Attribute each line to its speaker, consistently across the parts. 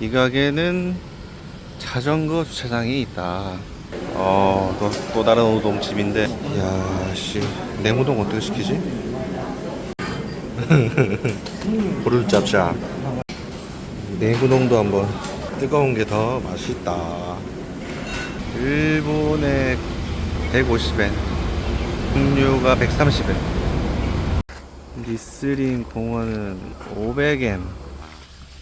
Speaker 1: 이 가게는 자전거 주차장이 있다. 어, 또, 또 다른 우동집인데. 야, 씨. 냉우동 어떻게 시키지? 불을 잡자. 냉우동도 한번 뜨거운 게 더 맛있다. 일본에 150엔, 육류가 130엔. 리스링 공원은 500엔.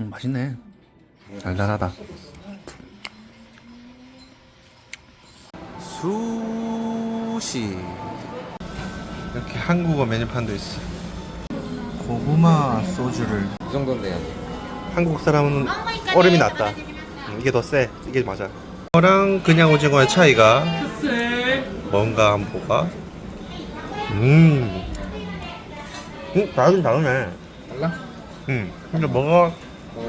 Speaker 1: 음, 맛있네. 달달하다. 수시. 이렇게 한국어 메뉴판도 있어. 고구마 소주를.
Speaker 2: 이 정도는 돼야지.
Speaker 1: 한국 사람은 얼음이 낫다. 음, 이게 더 세 이게 맞아. 거랑 그냥 오징어의 차이가 뭔가 한번 볼까? 음, 음 다르긴 다르네
Speaker 2: 달라?
Speaker 1: 음 근데 뭐가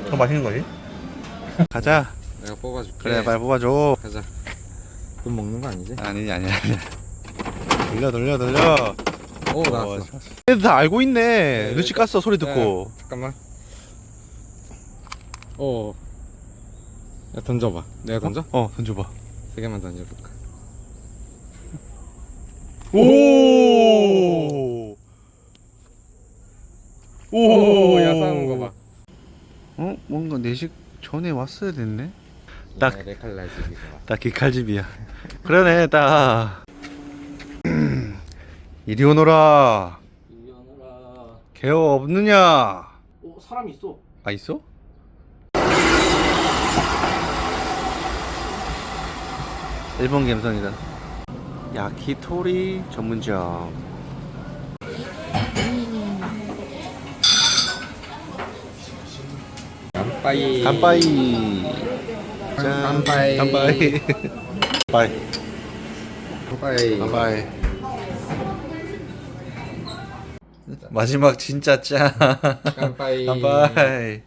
Speaker 1: 더. 맛있는 거지? 가자
Speaker 2: 내가 뽑아줄게.
Speaker 1: 그래 빨리 뽑아줘
Speaker 2: 가자. 돈 먹는 거 아니지?
Speaker 1: 아니지 아니야 아니야 돌려 돌려 돌려
Speaker 2: 오 나왔어.
Speaker 1: 어, 얘들 다 알고 있네
Speaker 2: 네,
Speaker 1: 눈치 깠어 소리 듣고
Speaker 2: 네, 잠깐만. 오. 야 던져봐. 내가 던져?
Speaker 1: 어 던져봐
Speaker 2: 세 개만 던져볼까?
Speaker 1: 오!
Speaker 2: 오, 야 싸우는 거 봐.
Speaker 1: 어? 뭔가 4시 전에 왔어야 됐네? 딱.
Speaker 2: 네, 레칼 라이즈기가 봐.
Speaker 1: 딱 기칼집이야 그러네 딱 이리 오너라
Speaker 3: 이현우라.
Speaker 1: 개어 없느냐
Speaker 3: 오, 사람 있어.
Speaker 1: 아 있어? 일본 감성이다 야키토리 전문점
Speaker 2: 빠이.
Speaker 1: 간바이 짠
Speaker 2: 간바이.
Speaker 1: 간바이 바이
Speaker 2: 깜빠이.
Speaker 1: 간바이 마지막 진짜 짠
Speaker 2: 깜빠이.
Speaker 1: 간바이